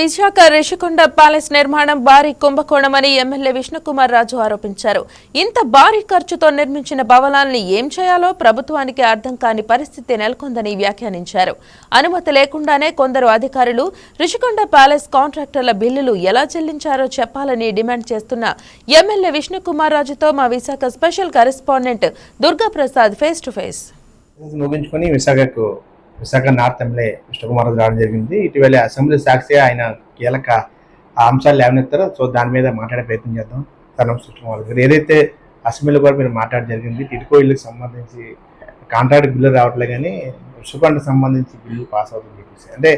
Visakha Rishikonda palace నిర్మాణం భారీ కుంభకోణమని MLA Vishnukumar Raju ఆరోపించారు. ఇంత భారీ ఖర్చుతో నిర్మించిన భవనాల్ని ఏం చేయాలో ప్రభుత్వానికి అర్థం కాని పరిస్థితి నెలకొందని వ్యాఖ్యానించారు. అనుమతి లేకుండానే కొందరు అధికారులు రిషికొండ ప్యాలెస్ కాంట్రాక్టర్ల బిల్లులు ఎలా చెల్లించారో చెప్పాలని డిమాండ్ చేస్తున్న ఎమ్మెల్యే విష్ణుకుమార్ రాజుతో మా Visakha special correspondent Durga Prasad face to face. ముగించుకొని విశాఖకు విశాఖ నార్త్ ఎమ్మెల్యే కృష్ణకుమార్ రావడం జరిగింది. ఇటీవల అసెంబ్లీ సాక్షిగా ఆయన కీలక అంశాలు లేవనెత్తారో. సో దాని మీద మాట్లాడే ప్రయత్నం చేద్దాం. సార్ కృష్ణకుమార్ గారు. ఏదైతే అసెంబ్లీలో కూడా మీరు మాట్లాడడం జరిగింది టిడ్కో ఇళ్ళకి సంబంధించి కాంట్రాక్ట్ బిల్లు రావట్లే కానీ రుషికొండకు సంబంధించి బిల్లు పాస్ అవుతుంది చెప్పేసి. అంటే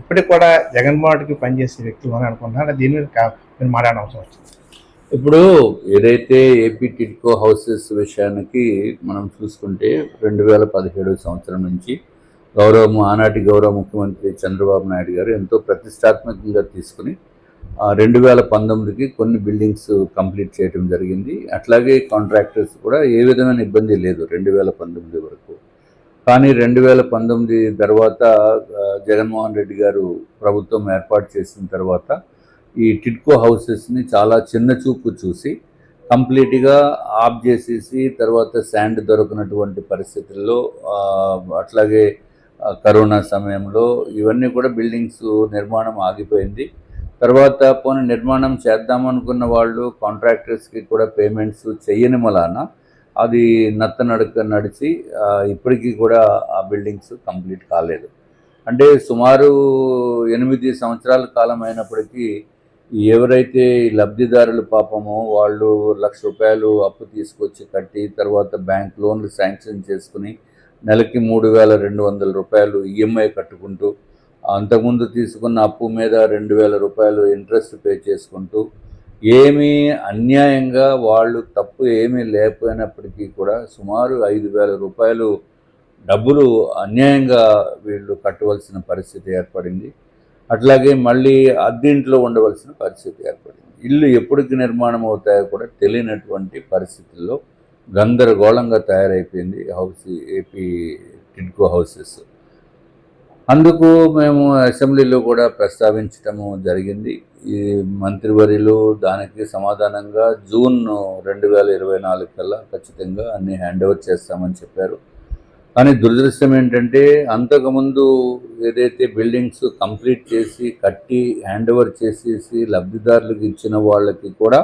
ఇప్పటికి కూడా జగన్మోహన్కి పనిచేసే వ్యక్తులు అని అనుకుంటున్నారు? దీని మీద మీరు మాట్లాడడం అవసరం వచ్చింది. ఇప్పుడు ఏదైతే ఏపీ టిడ్కో హౌసెస్ విషయానికి మనం చూసుకుంటే రెండు వేల పదిహేడు సంవత్సరం నుంచి గౌరవ ఆనాటి గౌరవ ముఖ్యమంత్రి చంద్రబాబు నాయుడు గారు ఎంతో ప్రతిష్టాత్మకంగా తీసుకుని రెండు వేల పంతొమ్మిదికి కొన్ని బిల్డింగ్స్ కంప్లీట్ చేయడం జరిగింది. అట్లాగే కాంట్రాక్టర్స్ కూడా ఏ విధమైన ఇబ్బంది లేదు రెండు వేల పంతొమ్మిది వరకు. కానీ రెండు వేల పంతొమ్మిది తర్వాత జగన్మోహన్ రెడ్డి గారు ప్రభుత్వం ఏర్పాటు చేసిన తర్వాత ఈ టిడ్కో హౌసెస్ని చాలా చిన్న చూపు చూసి కంప్లీట్గా ఆఫ్ చేసేసి తర్వాత శాండ్ దొరకనటువంటి పరిస్థితుల్లో అట్లాగే కరోనా సమయంలో ఇవన్నీ కూడా బిల్డింగ్స్ నిర్మాణం ఆగిపోయింది. తర్వాత పోనీ నిర్మాణం చేద్దామనుకున్న వాళ్ళు కాంట్రాక్టర్స్కి కూడా పేమెంట్స్ చెయ్యని మలాన అది నత్తనడక నడిచి ఇప్పటికీ కూడా ఆ బిల్డింగ్స్ కంప్లీట్ కాలేదు. అంటే సుమారు ఎనిమిది సంవత్సరాల కాలం అయినప్పటికీ ఎవరైతే లబ్ధిదారులు పాపమో వాళ్ళు లక్ష రూపాయలు అప్పు తీసుకొచ్చి కట్టి తర్వాత బ్యాంక్ లోన్లు శాంక్షన్ చేసుకుని నెలకి మూడు వేల రెండు వందల రూపాయలు ఈఎంఐ కట్టుకుంటూ అంతకుముందు తీసుకున్న అప్పు మీద రెండు వేల రూపాయలు ఇంట్రెస్ట్ పే చేసుకుంటూ ఏమీ అన్యాయంగా వాళ్ళు తప్పు ఏమీ లేకపోయినప్పటికీ కూడా సుమారు ఐదు వేల రూపాయలు డబ్బులు అన్యాయంగా వీళ్ళు కట్టవలసిన పరిస్థితి ఏర్పడింది. అట్లాగే మళ్ళీ అద్దీంట్లో ఉండవలసిన పరిస్థితి ఏర్పడింది. ఇల్లు ఎప్పటికి నిర్మాణం అవుతాయో కూడా తెలియనటువంటి పరిస్థితుల్లో గందరగోళంగా తయారైపోయింది హౌస్ ఏపీ టిడ్కో హౌసెస్. అందుకు మేము అసెంబ్లీలో కూడా ప్రస్తావించటము జరిగింది. ఈ మంత్రివర్యులు దానికి సమాధానంగా జూన్ రెండు వేల ఇరవై నాలుగు కల్లా ఖచ్చితంగా అన్ని హ్యాండ్ ఓవర్ చేస్తామని చెప్పారు. కానీ దురదృష్టం ఏంటంటే అంతకుముందు ఏదైతే బిల్డింగ్స్ కంప్లీట్ చేసి కట్టి హ్యాండ్ ఓవర్ చేసేసి లబ్ధిదారులకు ఇచ్చిన వాళ్ళకి కూడా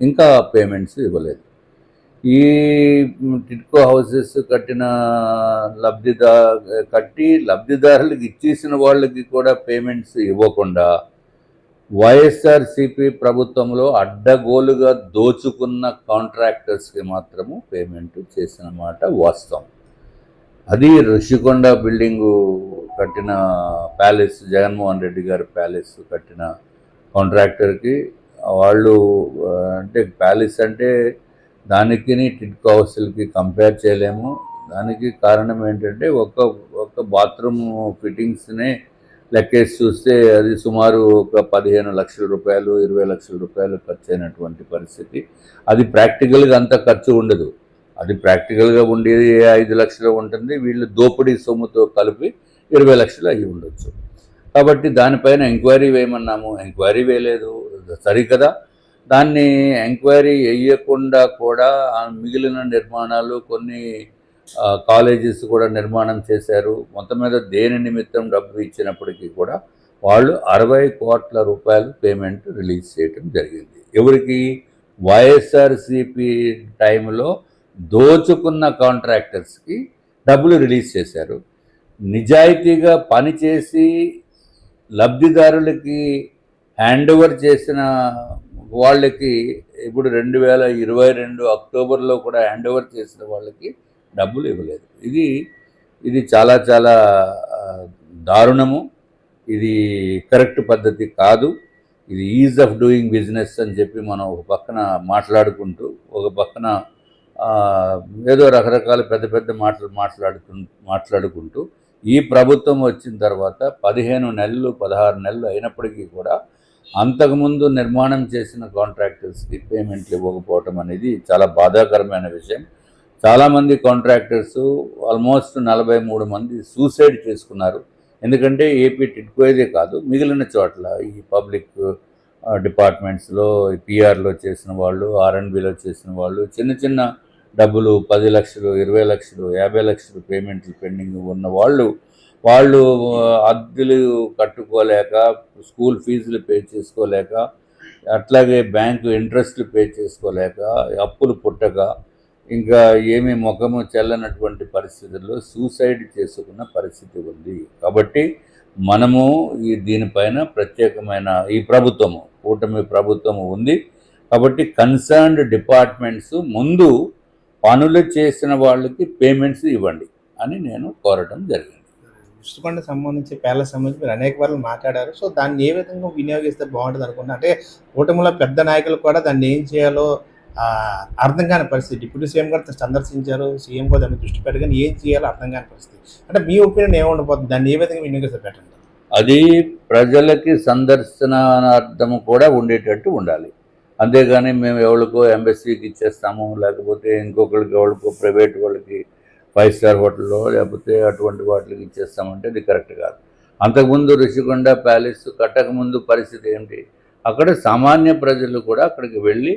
ఇంకా పేమెంట్స్ ఇవ్వలేదు. ఈ టిట్కో హౌసెస్ కట్టిన లబ్ధిదా కట్టి లబ్ధిదారులకు ఇచ్చేసిన వాళ్ళకి కూడా పేమెంట్స్ ఇవ్వకుండా వైఎస్ఆర్సిపి ప్రభుత్వంలో అడ్డగోలుగా దోచుకున్న కాంట్రాక్టర్స్కి మాత్రము పేమెంట్ చేసిన మాట వాస్తవం. అది ఋషికొండ బిల్డింగు కట్టిన ప్యాలెస్ జగన్మోహన్ రెడ్డి గారి ప్యాలెస్ కట్టిన కాంట్రాక్టర్కి వాళ్ళు అంటే ప్యాలెస్ అంటే దానికి టిడ్కో హౌస్లకి కంపేర్ చేయలేము. దానికి కారణం ఏంటంటే ఒక ఒక బాత్రూమ్ ఫిట్టింగ్స్నే లెక్కేసి చూస్తే అది సుమారు ఒక పదిహేను లక్షల రూపాయలు ఇరవై లక్షల రూపాయలు ఖర్చు అయినటువంటి పరిస్థితి. అది ప్రాక్టికల్గా అంత ఖర్చు ఉండదు. అది ప్రాక్టికల్గా ఉండేది ఐదు లక్షలు ఉంటుంది వీళ్ళు దోపిడీ సొమ్ముతో కలిపి ఇరవై లక్షలు అయ్యి ఉండొచ్చు. కాబట్టి దానిపైన ఎంక్వైరీ వేయమన్నాము. ఎంక్వైరీ వేయలేదు. సరికదా? దాన్ని ఎంక్వైరీ వేయకుండా కూడా మిగిలిన నిర్మాణాలు కొన్ని కాలేజెస్ కూడా నిర్మాణం చేశారు. మొత్తం మీద దేని నిమిత్తం డబ్బు ఇచ్చినప్పటికీ కూడా వాళ్ళు అరవై కోట్ల రూపాయలు పేమెంట్ రిలీజ్ చేయటం జరిగింది. ఎవరికి? వైఎస్ఆర్సిపి టైంలో దోచుకున్న కాంట్రాక్టర్స్కి డబ్బులు రిలీజ్ చేశారు. నిజాయితీగా పనిచేసి లబ్ధిదారులకి హ్యాండ్ ఓవర్ చేసిన వాళ్ళకి ఇప్పుడు రెండు వేల ఇరవై రెండు అక్టోబర్లో కూడా హ్యాండ్ ఓవర్ చేసిన వాళ్ళకి డబ్బులు ఇవ్వలేదు. ఇది ఇది చాలా చాలా దారుణము. ఇది కరెక్ట్ పద్ధతి కాదు. ఇది ఈజ్ ఆఫ్ డూయింగ్ బిజినెస్ అని చెప్పి మనం ఒక పక్కన మాట్లాడుకుంటూ ఒక పక్కన ఏదో రకరకాల పెద్ద పెద్ద మాటలు మాట్లాడుకు మాట్లాడుకుంటూ ఈ ప్రభుత్వం వచ్చిన తర్వాత పదిహేను నెలలు పదహారు నెలలు అయినప్పటికీ కూడా అంతకుముందు నిర్మాణం చేసిన కాంట్రాక్టర్స్కి పేమెంట్లు ఇవ్వకపోవటం అనేది చాలా బాధాకరమైన విషయం. చాలామంది కాంట్రాక్టర్స్ ఆల్మోస్ట్ నలభై మూడు మంది సూసైడ్ చేసుకున్నారు. ఎందుకంటే ఏపీ టిట్కోయేదే కాదు మిగిలిన చోట్ల ఈ పబ్లిక్ డిపార్ట్మెంట్స్లో పిఆర్లో చేసిన వాళ్ళు ఆర్ఎండ్బిలో చేసిన వాళ్ళు చిన్న చిన్న డబ్బులు పది లక్షలు ఇరవై లక్షలు యాభై లక్షలు పేమెంట్లు పెండింగ్ ఉన్న వాళ్ళు వాళ్ళు ఆ, అద్దెలు కట్టుకోలేక స్కూల్ ఫీజులు పే చేసుకోలేక అట్లాగే బ్యాంకు ఇంట్రెస్ట్లు పే చేసుకోలేక అప్పులు పుట్టక ఇంకా ఏమీ ముఖము చెల్లనటువంటి పరిస్థితుల్లో సూసైడ్ చేసుకున్న పరిస్థితి ఉంది. కాబట్టి మనము ఈ దీనిపైన ప్రత్యేకమైన ఈ ప్రభుత్వము కూటమి ప్రభుత్వము ఉంది. కాబట్టి కన్సర్న్డ్ డిపార్ట్మెంట్స్ ముందు పనులు చేసిన వాళ్ళకి పేమెంట్స్ ఇవ్వండి అని నేను కోరటం జరిగింది. దృష్టికొండ సంబంధించి పేర్ల సంబంధించి మీరు అనేక వారు మాట్లాడారు. సో దాన్ని ఏ విధంగా వినియోగిస్తే బాగుంటుంది అనుకున్నా అంటే కూటమిలో పెద్ద నాయకులు కూడా దాన్ని ఏం చేయాలో అర్థం కాని పరిస్థితి. డిప్యూటీ సీఎం గారు సందర్శించారు సీఎం కూడా దాన్ని దృష్టి పెట్టగానే ఏం చేయాలో అర్థం కాని పరిస్థితి. అంటే మీ ఒపీనియన్ ఏముండిపోతుంది దాన్ని ఏ విధంగా వినియోగిస్తే పెట్టండి అది ప్రజలకి సందర్శనార్థం కూడా ఉండేటట్టు ఉండాలి. అంతేగాని మేము ఎవరికో ఎంబసీకి ఇచ్చేస్తాము లేకపోతే ఇంకొకరికి ఎవరికో ప్రైవేట్ వాళ్ళకి ఫైవ్ స్టార్ హోటల్లో లేకపోతే అటువంటి వాటికి ఇచ్చేస్తామంటే అది కరెక్ట్ కాదు. అంతకుముందు రుషికొండ ప్యాలెస్ కట్టకముందు పరిస్థితి ఏంటి? అక్కడ సామాన్య ప్రజలు కూడా అక్కడికి వెళ్ళి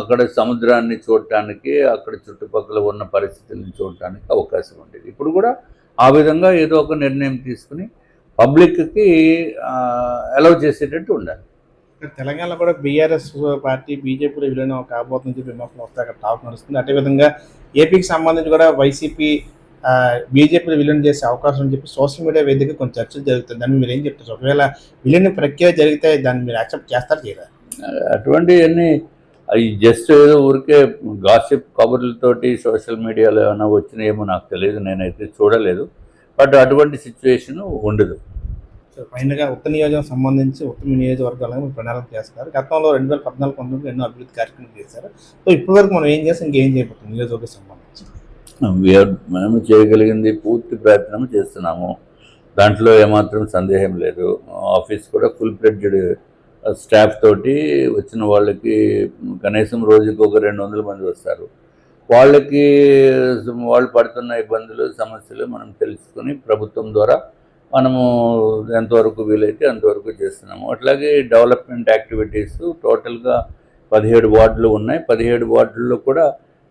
అక్కడ సముద్రాన్ని చూడటానికి అక్కడ చుట్టుపక్కల ఉన్న పరిస్థితులను చూడటానికి అవకాశం ఉండేది. ఇప్పుడు కూడా ఆ విధంగా ఏదో ఒక నిర్ణయం తీసుకుని పబ్లిక్కి అలౌ చేసేటట్టు ఉండాలి. తెలంగాణలో కూడా బీఆర్ఎస్ పార్టీ బీజేపీలో విలీనం కాబోతుందని చెప్పి విమర్శలు వస్తాయి. అక్కడ టాక్ నడుస్తుంది. అదేవిధంగా ఏపీకి సంబంధించి కూడా వైసీపీ బీజేపీలో విలీనం చేసే అవకాశం అని చెప్పి సోషల్ మీడియా వేదిక కొంచెం చర్చలు జరుగుతుంది దాన్ని మీరు ఏం చెప్తారు? ఒకవేళ విలీన ప్రక్రియ జరిగితే దాన్ని మీరు యాక్సెప్ట్ చేస్తారు చేయరా? అటువంటివన్నీ అవి జస్ట్ ఏదో ఊరికే గాసిప్ కబుర్లతోటి సోషల్ మీడియాలో ఏమైనా వచ్చినాయేమో నాకు తెలియదు. నేనైతే చూడలేదు. బట్ అటువంటి సిచ్యువేషన్ ఉండదు. సో ఫైనల్గా ఉత్తర నియోజకం సంబంధించి ఉత్తర నియోజకవర్గాలను ప్రణాళిక చేస్తారు. గతంలో రెండు వేల పద్నాలుగు పంతొమ్మిది ఎన్నో అభివృద్ధి కార్యక్రమాలు చేశారు. సో ఇప్పటి వరకు మనం ఏం చేస్తాం ఇంకేం చేయబోతుంది నియోజకవర్గం సంబంధించి? Hmm, మనం చేయగలిగింది పూర్తి ప్రయత్నం చేస్తున్నాము. దాంట్లో ఏమాత్రం సందేహం లేదు. ఆఫీస్ కూడా ఫుల్ ఫ్లెడ్జ్డ్ స్టాఫ్ తోటి వచ్చిన వాళ్ళకి కనీసం రోజుకి ఒక రెండు వందల మంది వస్తారు. వాళ్ళకి వాళ్ళు పడుతున్న ఇబ్బందులు సమస్యలు మనం తెలుసుకుని ప్రభుత్వం ద్వారా మనము ఎంతవరకు వీలైతే అంతవరకు చేస్తున్నాము. అట్లాగే డెవలప్మెంట్ యాక్టివిటీస్ టోటల్గా పదిహేడు వార్డులు ఉన్నాయి. పదిహేడు వార్డుల్లో కూడా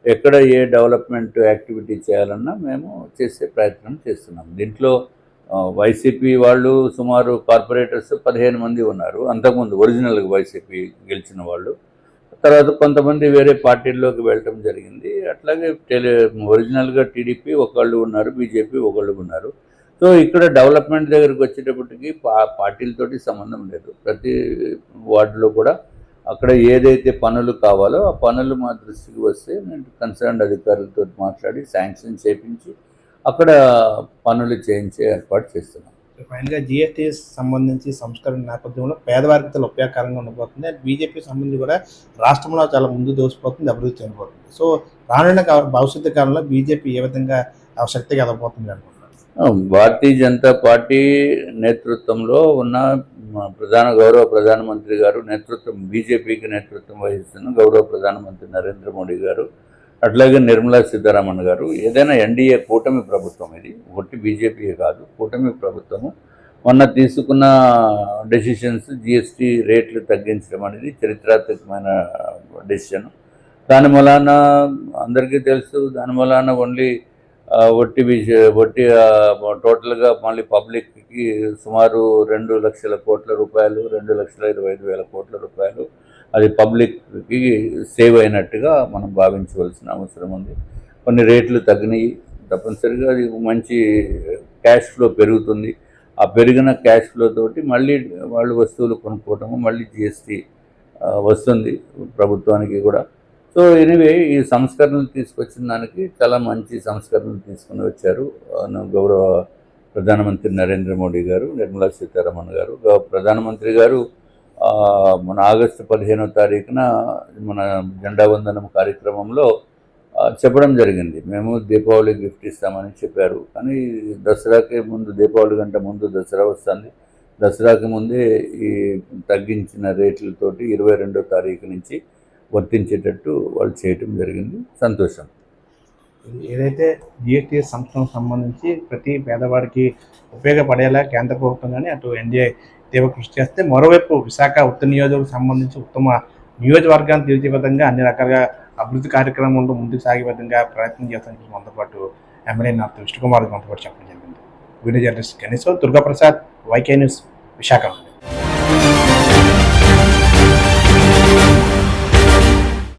ఎక్కడ ఏ డెవలప్మెంట్ యాక్టివిటీ చేయాలన్నా మేము చేసే ప్రయత్నం చేస్తున్నాం దీంట్లో వైసీపీ వాళ్ళు సుమారు కార్పొరేటర్స్ పదిహేను మంది ఉన్నారు. అంతకుముందు ఒరిజినల్గా వైసీపీ గెలిచిన వాళ్ళు. తర్వాత కొంతమంది వేరే పార్టీల్లోకి వెళ్ళటం జరిగింది. అట్లాగే టెలి ఒరిజినల్గా టీడీపీ ఒకళ్ళు ఉన్నారు బీజేపీ ఒకళ్ళు ఉన్నారు. సో ఇక్కడ డెవలప్మెంట్ దగ్గరికి వచ్చేటప్పటికి పా పార్టీలతోటి సంబంధం లేదు. ప్రతి వార్డులో కూడా అక్కడ ఏదైతే పనులు కావాలో ఆ పనులు మా దృష్టికి వస్తే నేను కన్సర్న్ అధికారులతో మాట్లాడి శాంక్షన్ చేపించి అక్కడ పనులు చేయించే ఏర్పాటు చేస్తున్నాం. ఫైనల్గా జిఎస్టీ సంబంధించి సంస్కరణ నేపథ్యంలో పేదవారికి చాలా ఉపయోగకరంగా ఉండబోతుంది. అండ్ బీజేపీ సంబంధించి కూడా రాష్ట్రంలో చాలా ముందు దోసిపోతుంది అభివృద్ధి చెందిపోతుంది సో రానున్న భవిష్యత్తు కాలంలో బీజేపీ ఏ విధంగా ఆ శక్తిగా ఎదగబోతుంది భారతీయ జనతా పార్టీ నేతృత్వంలో ఉన్న ప్రధాన గౌరవ ప్రధానమంత్రి గారు నేతృత్వం బీజేపీకి నేతృత్వం వహిస్తున్న గౌరవ ప్రధానమంత్రి నరేంద్ర మోడీ గారు అట్లాగే నిర్మలా సీతారామన్ గారు. ఏదైనా ఎన్డీఏ కూటమి ప్రభుత్వం ఇది ఒకటి బీజేపీ కాదు కూటమి ప్రభుత్వము. మొన్న తీసుకున్న డెసిషన్స్ జిఎస్టీ రేట్లు తగ్గించడం అనేది చరిత్రాత్మకమైన డెసిషన్ దాని మూలాన అందరికీ తెలుసు దాని మూలాన ఓన్లీ వట్టి వట్టి టోటల్గా మళ్ళీ పబ్లిక్కి సుమారు రెండు లక్షల కోట్ల రూపాయలు రెండు లక్షల ఇరవై ఐదు వేల కోట్ల రూపాయలు అది పబ్లిక్కి సేవ్ అయినట్టుగా మనం భావించవలసిన అవసరం ఉంది. కొన్ని రేట్లు తగ్గినాయి. తప్పనిసరిగా అది మంచి క్యాష్ ఫ్లో పెరుగుతుంది. ఆ పెరిగిన క్యాష్ ఫ్లో తోటి మళ్ళీ వాళ్ళు వస్తువులు కొనుక్కోవటము మళ్ళీ జిఎస్టీ వస్తుంది ప్రభుత్వానికి కూడా. సో ఎనివే ఈ సంస్కరణలు తీసుకొచ్చిన దానికి చాలా మంచి సంస్కరణలు తీసుకుని వచ్చారు. గౌరవ ప్రధానమంత్రి నరేంద్ర మోడీ గారు నిర్మలా సీతారామన్ గారు. ప్రధానమంత్రి గారు మన ఆగస్టు పదిహేనో తారీఖున మన జెండా వందనం కార్యక్రమంలో చెప్పడం జరిగింది. మేము దీపావళి గిఫ్ట్ ఇస్తామని చెప్పారు. కానీ దసరాకి ముందు దీపావళి గంట ముందు దసరా వస్తుంది. దసరాకి ముందే ఈ తగ్గించిన రేట్లతోటి ఇరవై రెండో తారీఖు నుంచి వర్తించేటట్టు వాళ్ళు చేయటం జరిగింది. సంతోషం. ఏదైతే జిఎస్టీ సంస్థకు సంబంధించి ప్రతి పేదవాడికి ఉపయోగపడేలా కేంద్ర ప్రభుత్వం కానీ అటు ఎన్డీఏ తీవ్ర కృషి చేస్తే మరోవైపు విశాఖ ఉత్తర నియోజకవర్గం సంబంధించి ఉత్తమ నియోజకవర్గాన్ని తీర్చే విధంగా అన్ని రకాలుగా అభివృద్ధి కార్యక్రమంలో ముందుకు సాగే విధంగా ప్రయత్నం చేస్తానని మనతో పాటు ఎమ్మెల్యే నాతో విష్ణుకుమార్ మనతో పాటు చెప్పడం జరిగింది. Video journalist Ganeshwar Durgaprasad YK news Visakha.